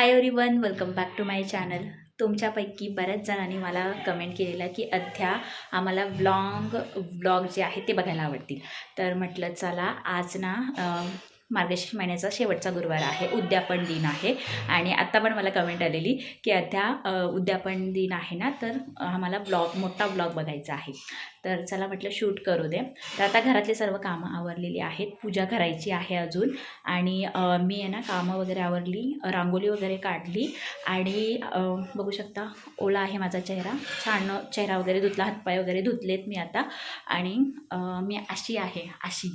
Hi everyone welcome back to my channel तुमच्यापैकी बऱ्याच जणांनी मला कमेंट केलेलं की अध्या आम्हाला व्लॉग व्लॉग जे आहे ते बघायला आवडतील. तर म्हटलं चला आज ना मार्गशीर्ष महिन्याचा शेवटचा गुरुवार आहे उद्यापन दिन आहे. आणि आत्ता पण मला कमेंट आलेली की अध्या उद्यापन दिन आहे ना तर आम्हाला ब्लॉग मोठा ब्लॉग बघायचा आहे. तर चला म्हटलं शूट करू दे. तर आता घरातली सर्व कामं आवरलेली आहेत. पूजा करायची आहे अजून. आणि मी आहे ना कामं वगैरे आवरली रांगोळी वगैरे काढली. आणि बघू शकता ओला आहे माझा चेहरा. छान चेहरा वगैरे धुतला हातपाय वगैरे धुतलेत मी आता. आणि मी अशी आहे अशी.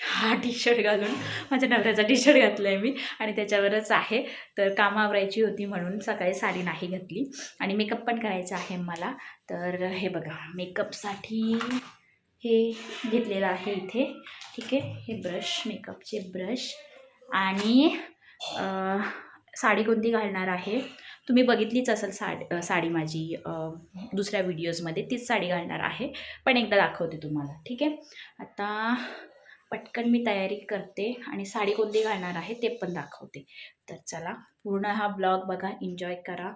हा टी शर्ट घालून माझ्या नवऱ्याचा टी शर्ट घातला आहे मी. आणि त्याच्यावरच आहे. तर कामं आवरायची होती म्हणून सकाळी साडी नाही घातली. आणि मेकअप पण करायचा आहे मला. तर हे बघा मेकअपसाठी हे घेतलेलं आहे इथे. ठीक आहे हे ब्रश मेकअपचे ब्रश आणि साडी कोणती घालणार आहे? तुम्ही बघितलीच असेल साडी साडी माझी दुसऱ्या व्हिडिओजमध्ये तीच साडी घालणार आहे. पण एकदा दाखवते तुम्हाला. ठीक आहे? आता पटकन मी तयारी करते आणि साडी कोणती घालणार आहे ते पण दाखवते. तर चला पूर्ण हा ब्लॉग बघा एन्जॉय करा.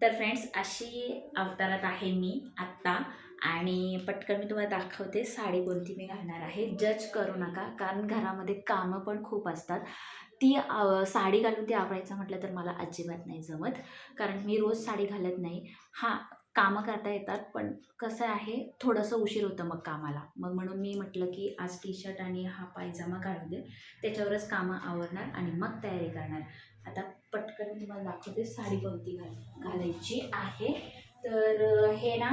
तर फ्रेंड्स अशी अवतारात आहे मी आत्ता आणि पटकन मी तुम्हाला दाखवते साडी कोणती मी घालणार आहे. जज करू नका कारण घरामध्ये कामं पण खूप असतात. ती साडी घालून ती आवरायचं म्हटलं तर मला अजिबात नाही जमत कारण मी रोज साडी घालत नाही. हां कामं करता येतात पण कसं आहे थोडंसं उशीर होतं मग कामाला. मग म्हणून मी म्हटलं की आज टी शर्ट आणि हा पायजामा काढू दे त्याच्यावरच कामं आवरणार आणि मग तयारी करणार. आता पटकन मी तुम्हाला दाखवते साडी कोणती घाल घालायची आहे. तर हे ना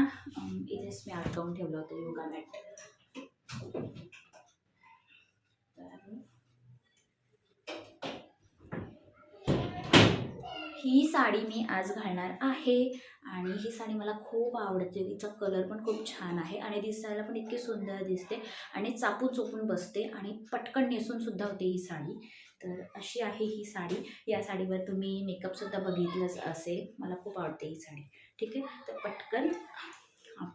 इथेच मी अडकवून ठेवलं होतं योगा मॅट तर ही साडी मी आज घालणार आहे. आणि ही साडी मला खूप आवडते. तिचा कलर पण खूप छान आहे आणि दिसायला पण इतकी सुंदर दिसते आणि चापून चोपून बसते आणि पटकन नेसूनसुद्धा होते ही साडी. तर अशी आहे ही साडी. या साडीवर तुम्ही मेकअपसुद्धा बघितलंच असेल. मला खूप आवडते ही साडी. ठीक आहे? तर पटकन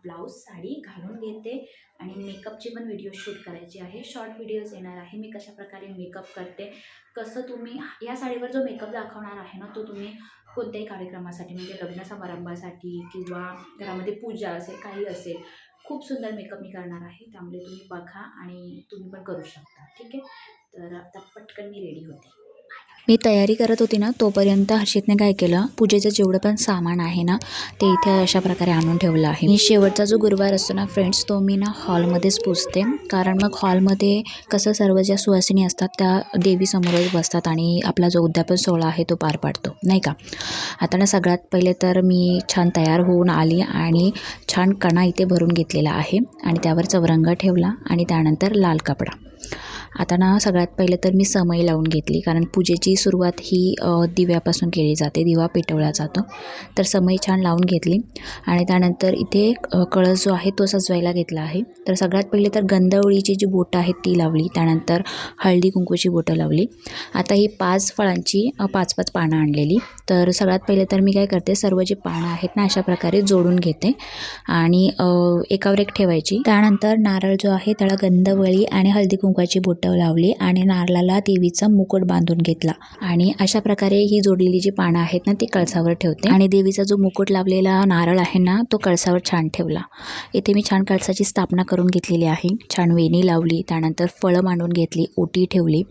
ब्लाऊज साडी घालून घेते आणि मेकअपची पण व्हिडिओ शूट करायची आहे. शॉर्ट व्हिडिओज येणार आहे. मी कशाप्रकारे मेकअप करते कसं तुम्ही या साडीवर जो मेकअप दाखवणार आहे ना तो तुम्ही कोणत्याही कार्यक्रमासाठी म्हणजे लग्न समारंभासाठी किंवा घरामध्ये पूजा असेल काही असेल खूप सुंदर मेकअप मी करणार आहे. त्यामुळे तुम्ही बघा आणि तुम्ही पण करू शकता. ठीक आहे? तर आता पटकन मी रेडी होते. मी तयारी करत होती ना तोपर्यंत हर्षितने काय केलं पूजेचं जेवढं पण सामान आहे ना ते इथे अशा प्रकारे आणून ठेवलं आहे. मी शेवटचा जो गुरुवार असतो ना फ्रेंड्स तो मी ना हॉलमध्येच पुजते. कारण मग हॉलमध्ये कसं सर्व ज्या सुवासिनी असतात त्या देवीसमोरच बसतात आणि आपला जो उद्यापन सोहळा आहे तो पार पाडतो. नाही का? आता ना सगळ्यात पहिले तर मी छान तयार होऊन आली आणि छान कणा इथे भरून घेतलेला आहे. आणि त्यावर चवरंग ठेवला आणि त्यानंतर लाल कपडा. आता ना सगळ्यात पहिले तर मी समई लावून घेतली कारण पूजेची सुरुवात ही दिव्यापासून केली जाते दिवा पेटवला जातो. तर समई छान लावून घेतली आणि त्यानंतर इथे कळस जो आहे तो सजवायला घेतला आहे. तर सगळ्यात पहिले तर गंधवळीची जी बोटं आहेत ती लावली त्यानंतर हळदी कुंकूची बोटं लावली. आता ही पाच फळांची पाच पाच पानं आणलेली. तर सगळ्यात पहिले तर मी काय करते सर्व जी पानं आहेत ना अशा प्रकारे जोडून घेते आणि एकावर एक ठेवायची. त्यानंतर नारळ जो आहे त्याला गंधवळी आणि हळदी कुंकवाची बोटं लावली आणि नारळाला देवीचा मुकुट बांधून घेतला. आणि अशा प्रकारे ही जोडलेली जी पानं आहेत ना ती कळसावर ठेवते. आणि देवीचा जो मुकुट लावलेला नारळ आहे ना तो कळसावर छान ठेवला. इथे मी छान कळसाची स्थापना करून घेतलेली आहे. छान वेणी लावली त्यानंतर फळं मांडून घेतली ओटी ठेवली.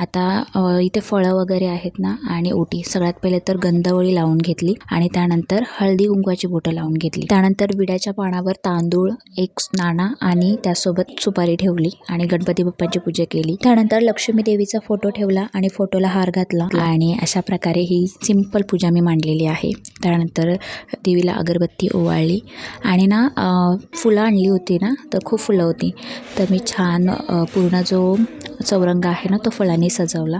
आता इथे फळं वगैरे आहेत ना आणि ओटी. सगळ्यात पहिले तर गंधवळी लावून घेतली आणि त्यानंतर हळदी कुंकवाची बोटं लावून घेतली. त्यानंतर विड्याच्या पानावर तांदूळ एक नाणा आणि त्यासोबत सुपारी ठेवली आणि गणपती बाप्पांची पूजा केली. त्यानंतर लक्ष्मी देवीचा फोटो ठेवला आणि फोटोला हार घातला. आणि अशा प्रकारे ही सिंपल पूजा मी मांडलेली आहे. त्यानंतर देवीला अगरबत्ती ओवाळली. आणि ना फुलं आणली होती ना तर खूप फुलं होती. तर मी छान पूर्ण जो चौरंग आहे ना तो फळांनी सजवला.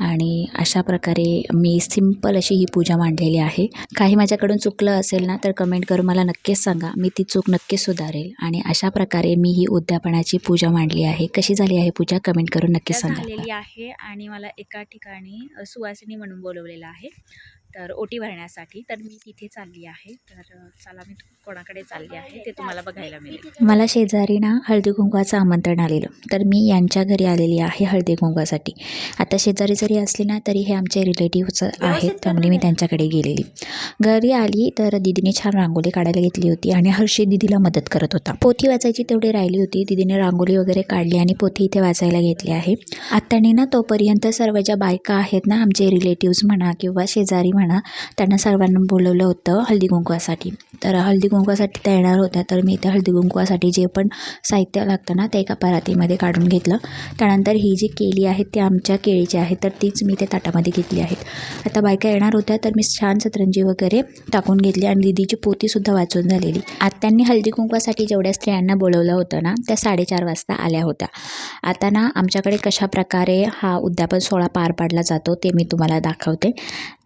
आणि अशा प्रकारे मी सिंपल अशी ही पूजा मांडलेली आहे. काही माझ्याकडून चुकलं असेल ना तर कमेंट करून मला नक्कीच सांगा. मी ती चूक नक्कीच सुधारेल. आणि अशा प्रकारे मी ही उद्यापनाची पूजा मांडली आहे. कशी झाली आहे पूजा? कमेंट करून नक्की पूजा सांगा. आहे आणि मला एका ठिकाणी सुवासिनी म्हणून बोलवलेलं आहे. तर ओटी भरण्यासाठी तर मी तिथे चालली आहे. तर चला मी कोणाकडे चालली आहे ते तुम्हाला बघायला मिळेल. मला शेजारी ना हळदी कुंकवाचं आमंत्रण आलेलं. तर मी यांच्या घरी आलेली आहे हळदी कुंकवासाठी. आता शेजारी जरी असली ना तरी हे आमचे रिलेटिव्हच आहेत. त्यामुळे मी त्यांच्याकडे गेलेली. घरी आली तर दिदीने छान रांगोळी काढायला घेतली होती आणि हर्षी दिदीला मदत करत होता. पोथी वाचायची तेवढी राहिली होती. दिदीने रांगोळी वगैरे काढली आणि पोथी इथे वाचायला घेतली आहे. आत्याने ना तोपर्यंत सर्व ज्या बायका आहेत ना आमचे रिलेटिव्स म्हणा किंवा शेजारी म्हणा त्यांना सर्वांना बोलवलं होतं हळदी कुंकवासाठी. तर हळदी कुंकवासाठी त्या येणार होत्या तर मी त्या हळदी कुंकवासाठी जे पण साहित्य लागतं ना ते एका परातीमध्ये काढून घेतलं. त्यानंतर ही जी केळी आहे ती आमच्या केळीची आहे तर तीच मी ते ताटामध्ये घेतली आहेत. आता बायका येणार होत्या तर मी छान सतरंजी वगैरे टाकून घेतली आणि दिदीची पोतीसुद्धा वाचून झालेली. आत्यांनी हळदी कुंकवासाठी जेवढ्या स्त्रियांना बोलवलं होतं ना त्या साडेचार वाजता आल्या होत्या. आता ना आमच्याकडे कशा प्रकारे हा उद्यापन सोहळा पार पाडला जातो ते मी तुम्हाला दाखवते.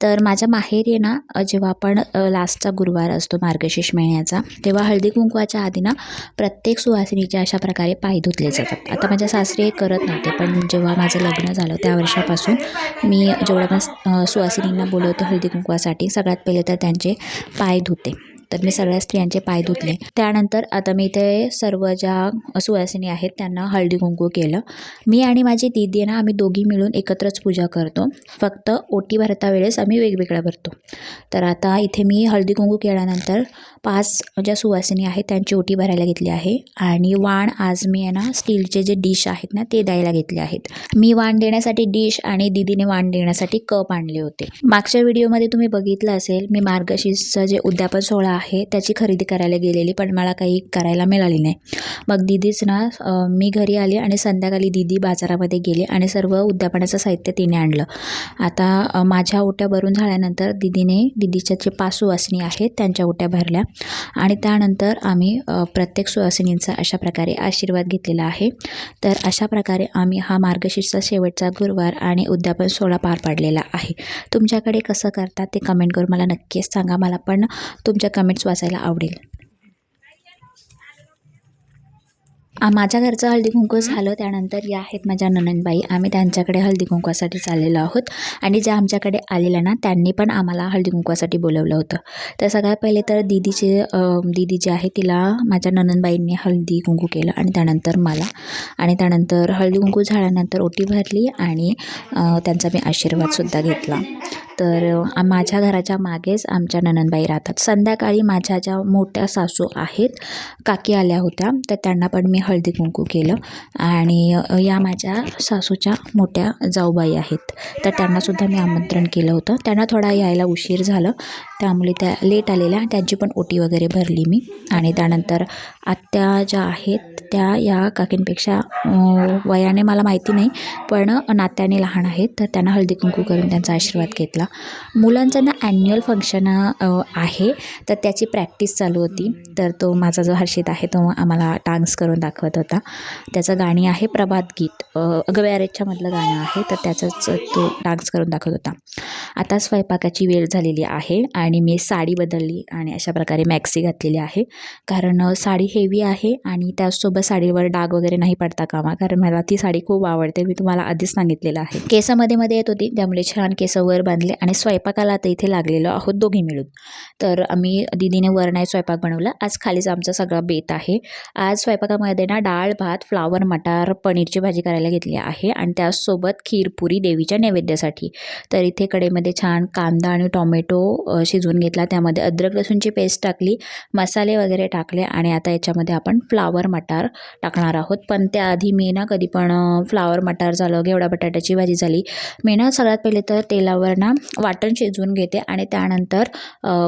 तर माझ्या माहेरी ना जेव्हा आपण लास्टचा गुरुवार असतो मार्गशीर्ष महिन्याचा तेव्हा हळदी कुंकवाच्या आधी ना प्रत्येक सुवासिनीचे अशा प्रकारे पाय धुतले जातात. आता माझ्या सासरे हे करत नव्हते पण जेव्हा माझं लग्न झालं त्या वर्षापासून मी जेवढ्या पण सुवासिनींना बोलवते हळदी कुंकवासाठी सगळ्यात पहिले तर त्यांचे पाय धुते. तर मी सगळ्या स्त्रियांचे पाय धुतले. त्यानंतर आता मी इथे सर्व ज्या सुवासिनी आहेत त्यांना हळदी कुंकू केलं. मी आणि माझी दीदी आहे ना आम्ही दोघी मिळून एकत्रच पूजा करतो. फक्त ओटी भरता वेळेस आम्ही वेगवेगळ्या भरतो. तर आता इथे मी हळदी कुंकू केल्यानंतर पाच ज्या सुवासिनी आहेत त्यांची ओटी भरायला घेतली आहे. आणि वाण आज मी आहे ना स्टीलचे जे डिश आहेत ना ते द्यायला घेतले आहेत. मी वाण देण्यासाठी डिश आणि दीदीने वाण देण्यासाठी कप आणले होते. मागच्या व्हिडिओमध्ये तुम्ही बघितलं असेल मी मार्गशीर्षचं जे उद्यापन सोहळा आहे त्याची खरेदी करायला गेलेली पण मला काही करायला मिळाली नाही. मग दीदीच ना मी घरी आले आणि संध्याकाळी दीदी बाजारामध्ये गेली आणि सर्व उद्यापनाचं साहित्य तिने आणलं. आता माझ्या ओट्या भरून झाल्यानंतर दीदीने दीदीच्या जे पाच सुवासिनी आहेत त्यांच्या ओट्या भरल्या. आणि त्यानंतर आम्ही प्रत्येक सुवासिनींचा अशा प्रकारे आशीर्वाद घेतलेला आहे. तर अशा प्रकारे आम्ही हा मार्गशीर्षचा शेवटचा गुरुवार आणि उद्यापन सोहळा पार पाडलेला आहे. तुमच्याकडे कसं करतात ते कमेंट करून मला नक्कीच सांगा. मला पण तुमच्या कमेंट्स वाचायला आवडेल. माझ्या घरचं हळदी कुंकू झालं त्यानंतर या आहेत माझ्या ननंदबाई. आम्ही त्यांच्याकडे हळदी कुंकवासाठी चाललेलो आहोत. आणि ज्या आमच्याकडे आलेल्या ना त्यांनी पण आम्हाला हळदी कुंकवासाठी बोलवलं होतं. तर सगळ्यात पहिले तर दीदीचे दीदी जी आहे तिला माझ्या ननंदबाईंनी हळदी कुंकू केलं आणि त्यानंतर मला. आणि त्यानंतर हळदी कुंकू झाल्यानंतर ओटी भरली आणि त्यांचा मी आशीर्वादसुद्धा घेतला. तर माझ्या घराच्या मागेच आमच्या ननंदबाई राहतात. संध्याकाळी माझ्या ज्या मोठ्या सासू आहेत काकी आल्या होत्या तर त्यांना पण मी हळदी कुंकू केलं. आणि या माझ्या सासूच्या मोठ्या जाऊबाई आहेत तर त्यांनासुद्धा मी आमंत्रण केलं होतं. त्यांना थोडा यायला उशीर झालं त्यामुळे त्या लेट आलेल्या. त्यांची पण ओटी वगैरे भरली मी. आणि त्यानंतर आत्या ज्या आहेत त्या या काकींपेक्षा वयाने मला माहिती नाही पण नात्याने लहान आहेत तर त्यांना हळदी कुंकू करून त्यांचा आशीर्वाद घेतला. मुलांचा ना ॲन्युअल फंक्शन आहे. तर त्याची प्रॅक्टिस चालू होती. तर तो माझा जो हर्षित आहे तो आम्हाला डान्स करून दाखवत होता. त्याचं गाणी आहे प्रभात गीत. अ, गाणं आहे तर त्याचाच तो डान्स करून दाखवत होता. आता स्वयंपाकाची वेळ झालेली आहे आणि मी साडी बदलली आणि अशा प्रकारे मॅक्सी घातलेली आहे. कारण साडी हेवी आहे आणि त्याचसोबत साडीवर डाग वगैरे नाही पडता कामा. कारण मला ती साडी खूप आवडते. मी तुम्हाला आधीच सांगितलेलं आहे. केसामध्ये मध्ये येत होती त्यामुळे छान केस वर बांधले आणि स्वयंपाकाला आता इथे लागलेलो आहोत दोघी मिळून. तर आम्ही दिदीने वर नाही स्वयंपाक बनवला. आज खालीच आमचा सगळा बेत आहे. आज स्वयंपाकामध्ये ना डाळ भात फ्लावर मटार पनीरची भाजी करायला घेतली आहे आणि त्याचसोबत खीरपुरी देवीच्या नैवेद्यासाठी. तर इथे कडेमध्ये छान कांदा आणि टॉमॅटो शिजवून घेतला. त्यामध्ये अद्रक लसूणची पेस्ट टाकली मसाले वगैरे टाकले आणि आता याच्यामध्ये आपण फ्लावर मटार टाकणार आहोत. पण त्याआधी मी ना कधी पण फ्लावर मटार झालं घेवडा बटाट्याची भाजी झाली. मी ना सगळ्यात पहिले तर तेलावर ना वाटण शिजवून घेते आणि त्यानंतर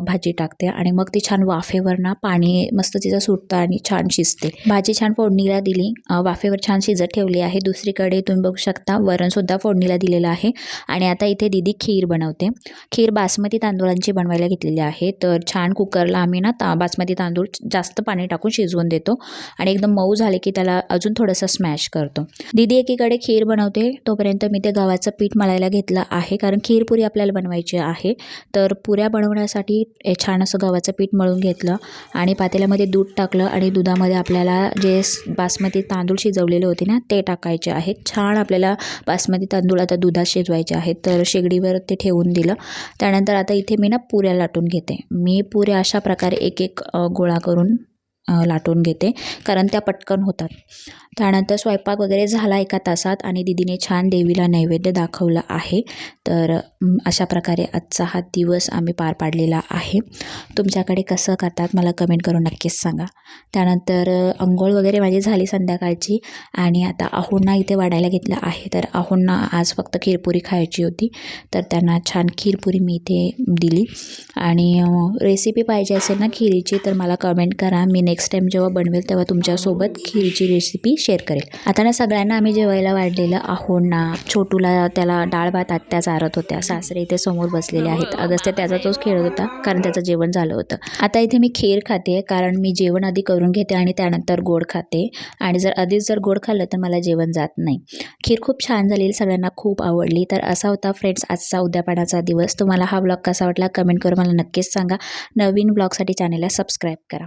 भाजी टाकते आणि मग ती छान वाफेवर ना पाणी मस्त तिचं सुटतं आणि छान शिजते. भाजी छान फोडणीला दिली. वाफेवर छान शिजत ठेवली आहे. दुसरीकडे तुम्ही बघू शकता वरणसुद्धा फोडणीला दिलेलं आहे. आणि आता इथे दिदी खीर बनवते. खीर बासमती तांदूळांची बनवायला घेतलेली आहे. तर छान कुकरला आम्ही ना ता बासमती तांदूळ जास्त पाणी टाकून शिजवून देतो. आणि एकदम मऊ झाले की त्याला अजून थोडंसं स्मॅश करतो. दीदी एकीकडे खीर बनवते. तोपर्यंत मी ते गव्हाचं पीठ मळायला घेतलं आहे. कारण खीरपुरी आपल्याला बनवायची आहे. तर पुऱ्या बनवण्यासाठी छान असं गव्हाचं पीठ मळून घेतलं आणि पातेल्यामध्ये दूध टाकलं आणि दुधामध्ये आपल्याला जे बासमती तांदूळ शिजवलेले होते ना ते टाकायचे आहेत छान आपल्याला बासमती तांदूळ आता दुधात शिजवायचे आहेत. तर शेगडीवर ते ठेवून दिलं. त्यानंतर आता इथे मी ना पुऱ्या लाटून घेते. मी पुऱ्या अशा प्रकारे एक एक गोळा करून लाटून घेते कारण त्या पटकन होतात. त्यानंतर स्वयंपाक वगैरे झाला एका तासात आणि दिदीने छान देवीला नैवेद्य दाखवलं आहे. तर अशा प्रकारे आजचा हा दिवस आम्ही पार पाडलेला आहे. तुमच्याकडे कसं करतात मला कमेंट करून नक्कीच सांगा. त्यानंतर अंघोळ वगैरे माझी झाली संध्याकाळची आणि आता आहोंना इथे वाढायला घेतलं आहे. तर आहोंना आज फक्त खीरपुरी खायची होती. तर त्यांना छान खीरपुरी मी इथे दिली. आणि रेसिपी पाहिजे असेल ना खिरीची तर मला कमेंट करा. मी नेक्स्ट टाईम जेव्हा बनवेल तेव्हा तुमच्यासोबत खीरची रेसिपी शेअर करेल. आता ना सगळ्यांना आम्ही जेवायला वाढलेलं आहोंना छोटूला त्याला डाळ भात आत्या चारत होत्या. सासरे इथे समोर बसलेले आहेत. अगस्त्य त्याचा तोच खेळत होता कारण त्याचं जेवण झालं होतं. आता इथे मी खीर खाते कारण मी जेवण आधी करून घेते आणि त्यानंतर गोड खाते. आणि जर आधीच जर गोड खाल्लं तर मला जेवण जात नाही. खीर खूप छान झालेली सगळ्यांना खूप आवडली. तर असा होता फ्रेंड्स आजचा उद्यापणाचा दिवस. तुम्हाला हा ब्लॉग कसा वाटला कमेंट करून मला नक्कीच सांगा. नवीन ब्लॉगसाठी चॅनलला सबस्क्राईब करा.